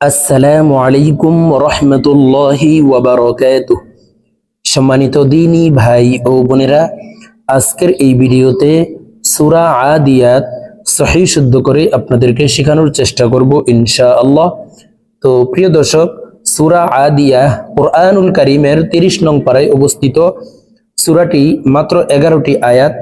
আসসালামু আলাইকুম রহমতুল্লাহি সম্মানিত দিনী ভাই ও বোনেরা, আজকের এই ভিডিওতে সুরা আদিয়াত সহি শুদ্ধ করে আপনাদেরকে শেখানোর চেষ্টা করব ইনশা আল্লাহ তো প্রিয় দর্শক, সুরা আদিয়া কোরআনুল করিমের তিরিশ নং পাড়ায় অবস্থিত সুরাটি মাত্র এগারোটি আয়াত।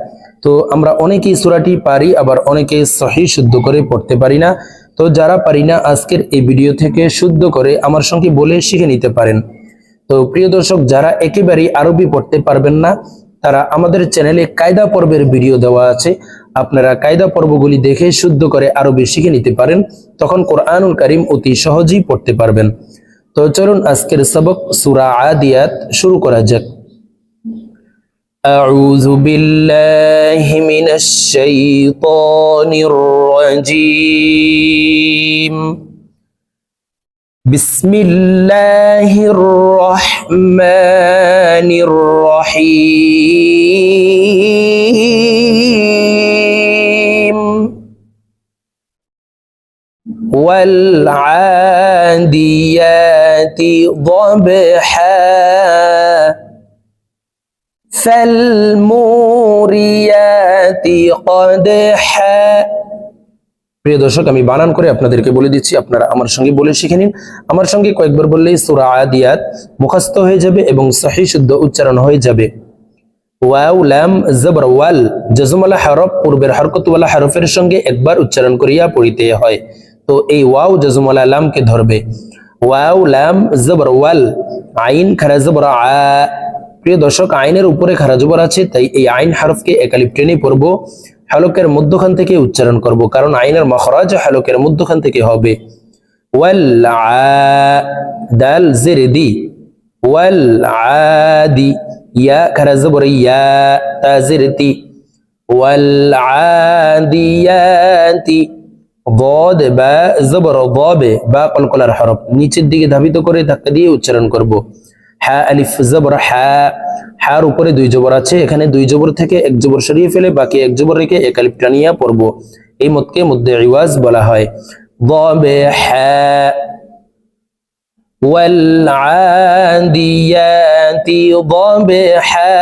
তো আমরা অনেকেই সুরাটি পারি, আবার অনেকে সহি শুদ্ধ করে পড়তে পারি না। তো যারা পারি না আজকের এই ভিডিও থেকে শুদ্ধ করে আমার সঙ্গে বলে শিখে নিতে পারেন। তো প্রিয় দর্শক, যারা একেবারেই আরবি পড়তে পারবেন না, তারা আমাদের চ্যানেলে কায়দা পর্বের ভিডিও দেওয়া আছে। আপনারা কায়দা পর্বগুলি দেখে শুদ্ধ করে আরবি শিখে নিতে পারেন। তখন কোরআনুল করিম অতি সহজেই পড়তে পারবেন। তো চলুন আজকের সবক সুরা আদিয়াত শুরু করা যাক। أعوذ بالله من الشيطان الرجيم. بسم الله الرحمن الرحيم. والعاديات ضبحا. فالموريات قدحا প্রিয় দর্শক আমি বানান করে আপনাদেরকে বলে দিচ্ছি আপনারা আমার সঙ্গে বলে শিখে নিন আমার সঙ্গে কয়েকবার বললেই সূরা আদিয়াত মুখস্থ হয়ে যাবে এবং সহি শুদ্ধ উচ্চারণ হয়ে যাবে ওয়াও লাম জবর ওয়াল জজমালা হরফ পূর্বের হরকতওয়ালা হরফের সঙ্গে একবার উচ্চারণ করিয়া পড়িতে হয় তো এই ওয়াও জজমালা লামকে ধরবে ওয়াও লাম জবর ওয়াল আইন খারা জবর আ প্রিয় দর্শক, আইনের উপরে খারা আছে, তাই এই আইন হারফকে একালিপ টেনে পড়ব। হালকের মধ্যখান থেকে উচ্চারণ করব, কারণ আইনের মহারাজ হালকের মধ্যখান থেকে হবে। ওয়াল দি ওয়াল ইয়া ইয়া ওয়াল বা ববে, বা কলকলার হরফ। নিচের দিকে ধাবিত করে ধাক্কা দিয়ে উচ্চারণ করব। হা আলিফ জবর হা হার উপরে দুই জবর আছে এখানে দুই জবর থেকে এক জবর সরিয়ে ফেলে বাকি এক জবর রেখে এক আলিফ টানিয়া পড়ব এই মতকে মধ্যে রিওয়াজ বলা হয় ضابه والعاديات ضبحا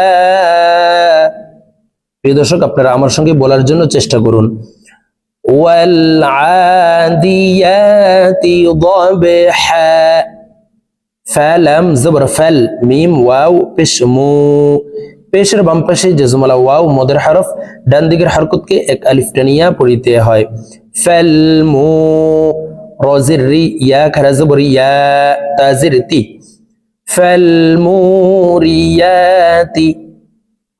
প্রিয় দর্শক আপনারা আমার সঙ্গে বলার জন্য চেষ্টা করুন والعاديات ضبحا ফ্যালাম জবর ফ্যাল মিম ওয়াও পেশ মু পেশের বামপাশে জজমালা ওয়াও মদের হারফ ডান দিকের হরকতকে এক আলিফটানিয়া পড়িতে হয়। ফ্যাল মু রজির রি ইয়া খারা জবর ইয়া তাজির তি ফ্যাল মু রিয়াতি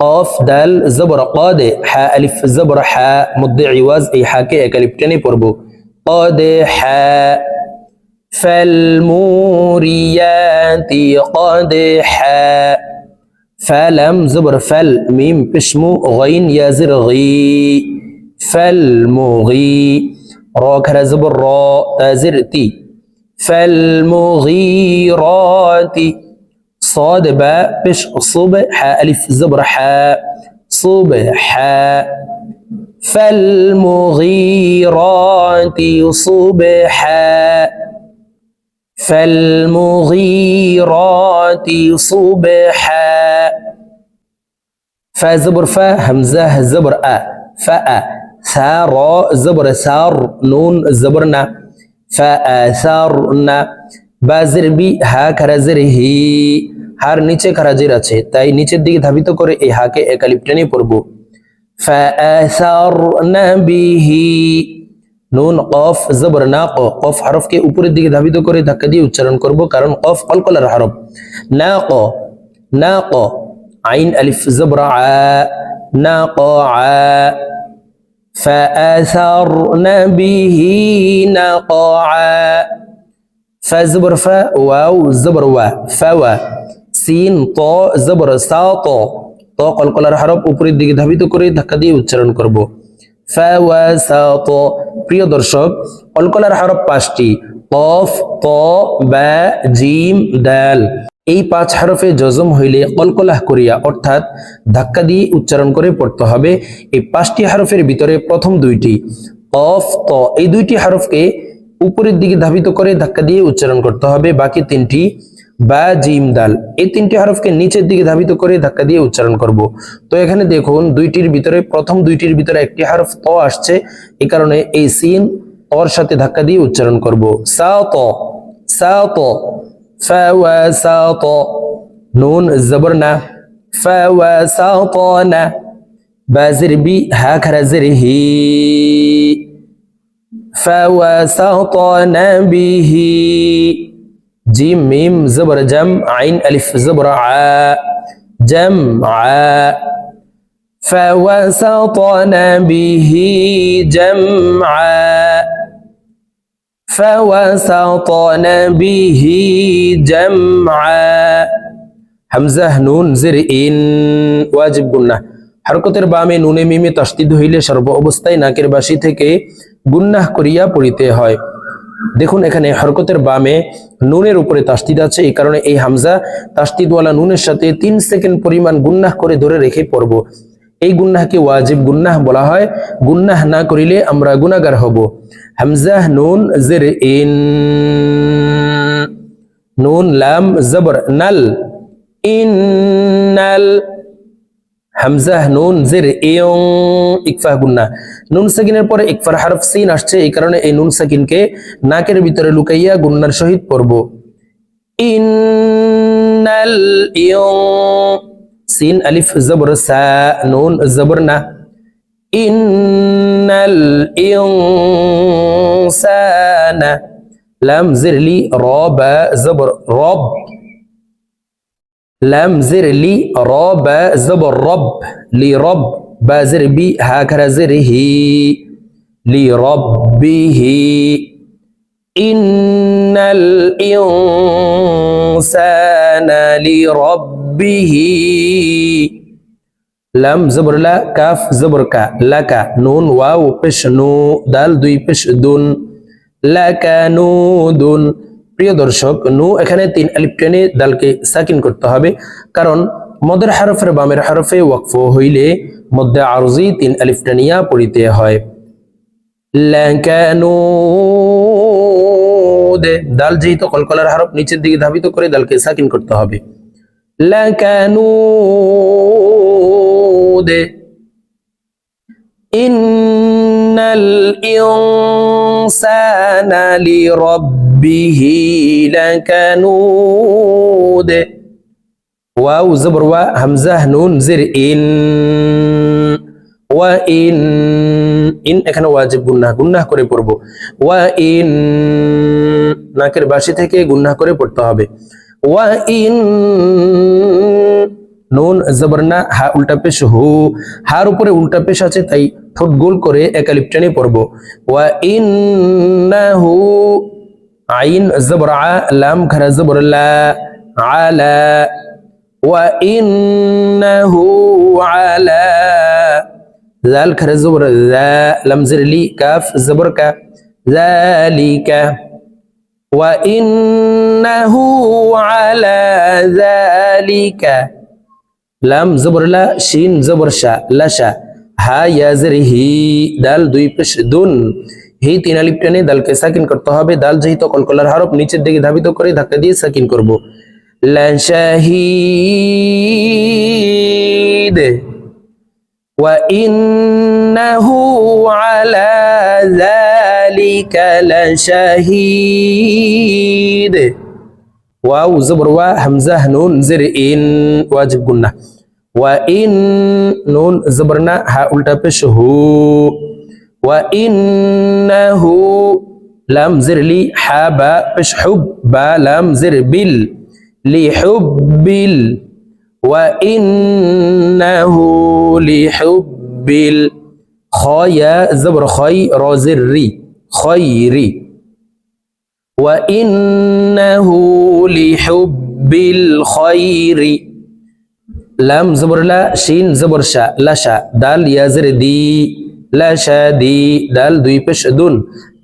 অফ দাল জবর কদে হা আলিফ জবর হা মধ্যে ইওয়াজ এই হাকে এক আলিফ টেনে পড়ব কদে হা فالموريات قدحا فلم زبر فل ميم بشمو غين يا زرغي. فالمغي را كرا زبر را تازرتي فالمغيرات صاد باء بش صبح ألف زبر حاء صبحا فالمغيرات صبحا فالمغيرات صبحا فزبر فا همزة زبر أ فأ ثار زبر ثار نون زبرنا فأثرنا বাজের বি হা খারাজের হি হার নিচে খারাজের আছে তাই নিচের দিকে ধাবিত করে এই হাকে একালিপ টেনে পড়ব فأثرنا به নুন কফ জবর না ক কফ হরফকে উপরের দিকে ধাবিত করে ধাক্কা দিয়ে উচ্চারণ করব কারণ কফ কলকলার হরফ না ক না ক আইন আলিফ জবর আ না ক আ فأثرن به نقعا فزبر فا واو زبر وا فوا সিন ত জবর সা ত ত কলকলার হরফ উপরের দিকে ধাবিত করে ধাক্কা দিয়ে উচ্চারণ করব ফাওয়াসাত প্রিয় দর্শক কলকলার হরফ পাঁচটি, কফ ত বা জিম, দাল। এই পাঁচ হরফে জজম হইলে কলকলাহ করিয়া, অর্থাৎ ধাক্কা দিয়ে উচ্চারণ করে পড়তে হবে। এই পাঁচটি হরফের ভিতরে প্রথম দুইটি, কফ, ত, এই দুইটি হরফকে উপরের দিকে ধাবিত করে ধাক্কা দিয়ে উচ্চারণ করতে হবে। বাকি তিনটি বা জিম দাল এই তিনটি হরফকে নিচের দিকে ধাবিত করে ধাক্কা দিয়ে উচ্চারণ করব তো এখানে দেখুন দুইটির ভিতরে প্রথম দুইটির ভিতরে একটি হরফ ত আসছে এই কারণে এই সিন তর সাথে ধাক্কা দিয়ে উচ্চারণ করব সা ত সা ত ফা ওয়া সা ত নুন জবর না ফা ওয়া সা ত না بازر بي هكذا زره فوسطن به جيم ميم زبر جم عين ألف زبر ع جمع فوسطن به جمعا فوسطن به جمعا হামজা নুন জের ইন ওয়াজিব গুন্না হরকতের বামে নুনে মিমে তস্তিদ হইলে সর্ব অবস্থায় নাকের বাসি থেকে গুন্নাহ করিয়া পড়িতে হয় দেখুন এখানে হরকতের বামে নুনের উপরে তাস্তিদ আছে, এই কারণে এই হামজা তাস্তিদওয়ালা নুনের সাথে তিন সেকেন্ড পরিমাণ গুন্নাহ করে ধরে রেখে পড়ব। এই গুন্নাহকে ওয়াজিব গুন্নাহ বলা হয়। গুন্নাহ না করিলে আমরা গুনাগার হব। হামজা নুন জের ইন, নুন লাম জবর নাল ইন্নাল হামজা, নুন, জের, ইয়ং, ইকফা, গুন্না। নুন সাকিনের পরে ইকফার হারফ সিন আসছে, এই কারণে এই নুন সাকিনকে নাকের ভিতরে লুকাইয়া গুন্নার সহিত পড়ব। ইন্নাল ইয়ং, সিন, আলিফ, জবর, সা, নুন, জবর, না। ইন্নাল ইয়ং সানা লাম জিরলি রবা জবর, রব। لام زر لي رابا زبر رب لي رب با زر بي هكذا زره لربه إن الإنسان لربه لم زبر لا كاف زبر كا لك نون واو بش نو دال دوي بش دون لك نود প্রিয় দর্শক, নু এখানে তিন আলিপ টেনে দালকে সাকিন করতে হবে। কারণ মদের হারফের বামের হারফে ওয়াকফ হইলে মধ্যে আরজি তিন আলিফ টানিয়া পড়িতে হয়। দাল যেহেতু কলকলার হারফ নিচের দিকে ধাবিত করে দালকে সাকিন করতে হবে। ইন্নাল ইনসানা লিরাব্বি لربه لكنود واو زبر و همزة نون زر إن وإن ইন এখানে ওয়াজিব গুন্নাহ গুন্নাহ করে পড়বো ওয়া ইন নাকের বাসি থেকে গুন্নাহ করে পড়তে হবে ওয়া ইন নুন জবরনা হা উল্টা পেশ হু হার উপরে উল্টা পেশ আছে তাই ঠোঁট গোল করে একালিপ টেনে পড়বো ওয়া ইন্নাহু عين زبر ع لام كان زبر لا على وإنه على ذال كان زبر ذا لم زر لي كاف زبر كا ذلك. وإنه على ذلك. لم زبر لا شين زبر شا لا شا. হা ইয়াজের দাল দুই পেশ দুন। হি তিন আলিফ টেনে দালকে সাকিন করতে হবে। দাল যেহেতু কলকলার হরফ নিচের দিকে ধাবিত করে ধাক্কা দিয়ে সাকিন করব। লা শাহিদ ওয়া ইন্নাহু আলা যালিকা লাশাহিদ ওয়াও, জবর ওয়া, হামজা, নুন, জের, ইন, ওয়াজিব, গুন্না। وإن نون زبرنا ها ألتا पेश وإنه لم زر لي حابا بش حب لم زر بل لحب بل وإنه لحب بل خايا زبر خي رازر ري خيري وإنه لحب الخير لام زبر لا شين زبر شا لا شا دال يزر دي لا شا دي دال দুই পেশ দুন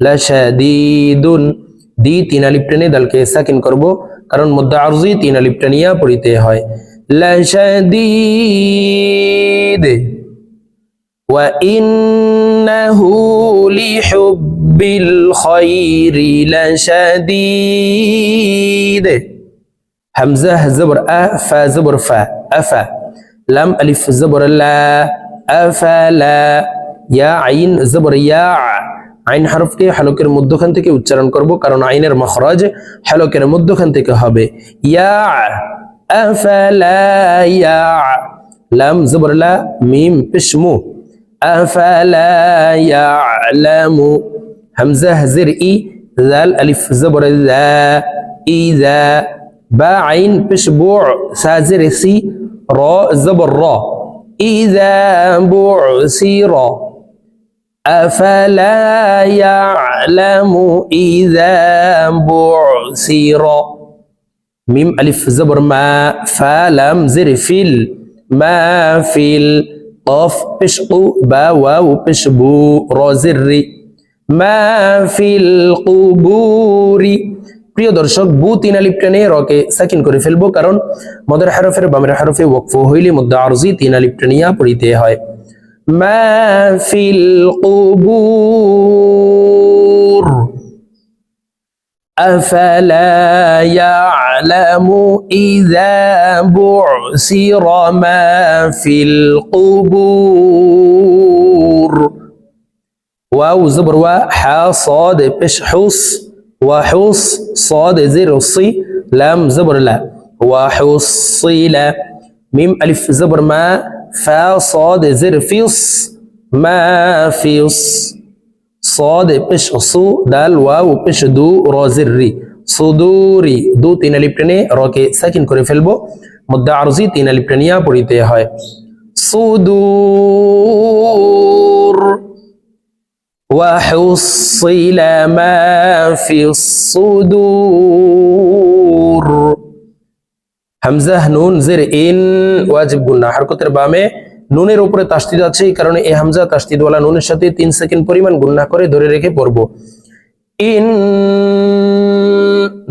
লা শাদীদুন দি তিন আলিফ টেনে দালকে সাকিন করব কারণ মধ্য আরজি তিন আলিফ টেনিয়া পড়িতে হয় লা শাদীদ وإنه لحب الخير لشديد همزة زبر أ فا زبر فا أفا لم ألف زبر لا أفلا ইয়া আইন জবর ইয়া আইন হরফকে হলকের মধ্যখান থেকে উচ্চারণ করব কারণ আইনের মখরাজ হলকের মধ্যখান থেকে হবে ইয়া আফালা ইয়া লাম জবর লা মিম পেশমু আফালা ইয়ালামু হামজা জের ই জাল আলিফ জবর যা ইযা با عين بشبوع سازرسي را زبر را. إذا بعسرا أفلا يعلم إذا بعسرا ميم ألف زبر ما فلم زرفيل ما في قاف بشقو با واو بشبو را زري. ما في القبور প্রিয় দর্শক বু তিন আলিফ টেনে রকে সাকিন করে ফেলবো কারণ মদের হারফের বামের হারফে ওয়াকফ হইলে মধ্য আরজি তিন আলিফ টেনিয়া পড়িতে হয় মা ফিল কুবুর أفلا يعلم إذا بعثر ما في القبور واو زبر وحصاد بشحوس وحص صاد زر الصي لام زبر لا وحصل ميم ألف زبر ما فا صاد زر فيص ما فيص صاد بش صو دال واو بش دو را زري صدوري দু তিন আলিফ টেনে রকে সাকিন করে ফেলবো মধ্যে আরজি তিন আলিফ টেনিয়া পড়িতে হয় সুদূর وحصل ما في الصدور হামজা নুন জের ইন ওয়াজিব গুন্না হরকতের বামে নুনের উপরে তাসদিদ আছে এই কারণে এই হামজা তাসদিদওয়ালা নুনের সাথে তিন সেকেন্ড পরিমাণ গুন্না করে ধরে রেখে পড়ব ইন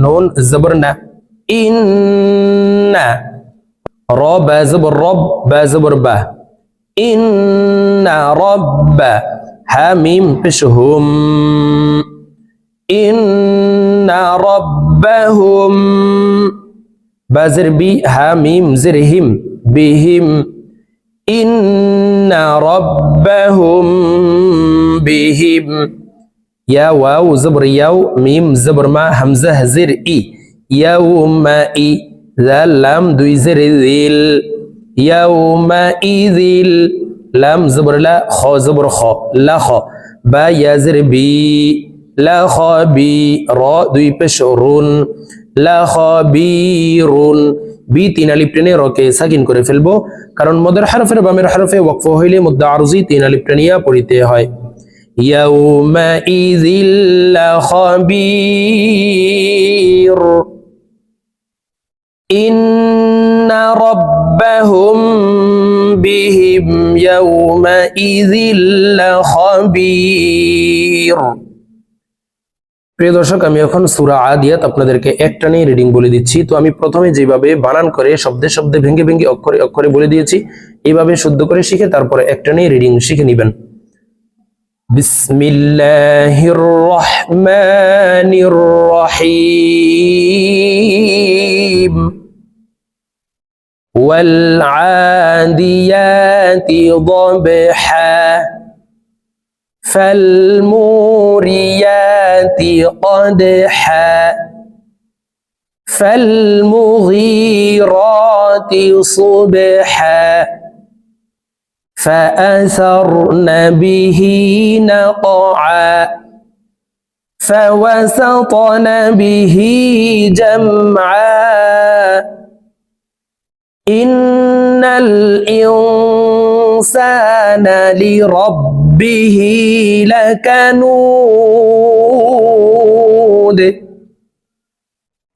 নুন জবর না ইন না র বা জবর রব বা জবর বা ইন্না রব্বা হামিম পেশহুম ইন্না রব্বাহুম। বাজের বি, হামিম, জিরহিম, বিহিম। ইন্না রব্বাহুম, বিহিম। ইয়া ওয়াও জবর ইয়াও, মিম, জবর মা, হামজা, জির, ই। ইয়াউমা ই লাম, দুই, জির, দিল। ইয়াউমা ইদিল লাম জবর লা খ জবর খ লা খ বা ইয়া জির বি লা খ বি র দুই পেশ রুন লা খ বি রুন বি তিন আলিফ টেনে রকে সাকিন করে ফেলবো কারণ মদের হারফের বামের হারফে ওয়াকফ হইলে মধ্য আরজি তিন আলিফ টেনিয়া পড়িতে হয় يومئذ لخبير إن ربهم بهم يومئذ لخبير প্রিয় দর্শক আমি এখন সুরা আদিয়াত আপনাদেরকে একটা নিয়ে রিডিং বলে দিচ্ছি তো আমি প্রথমে যেভাবে বানান করে শব্দে শব্দে ভেঙে ভেঙে অক্ষরে অক্ষরে বলে দিয়েছি এইভাবে শুদ্ধ করে শিখে তারপরে একটা নিয়ে রিডিং শিখে নেবেন بسم الله الرحمن الرحيم والعاديات ضبحا فالموريات قدحا فالمغيرات صبحا فأثرن به نقعا فوسطن به جمعا. إن الإنسان لربه لكنود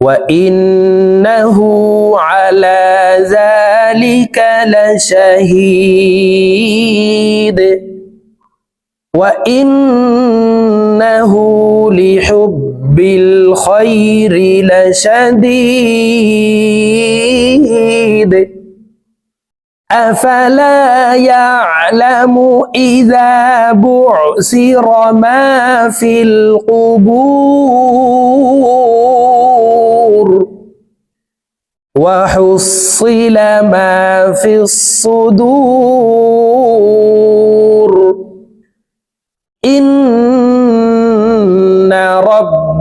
وإنه على ذلك لشهيد وإنه لحب الخير لشديد. أفلا يعلم إذا بعثر ما في القبور وحصل ما في الصدور. إن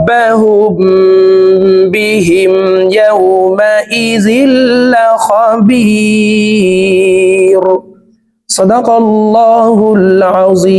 ربهم بهم يومئذ لخبير. صدق الله العظيم.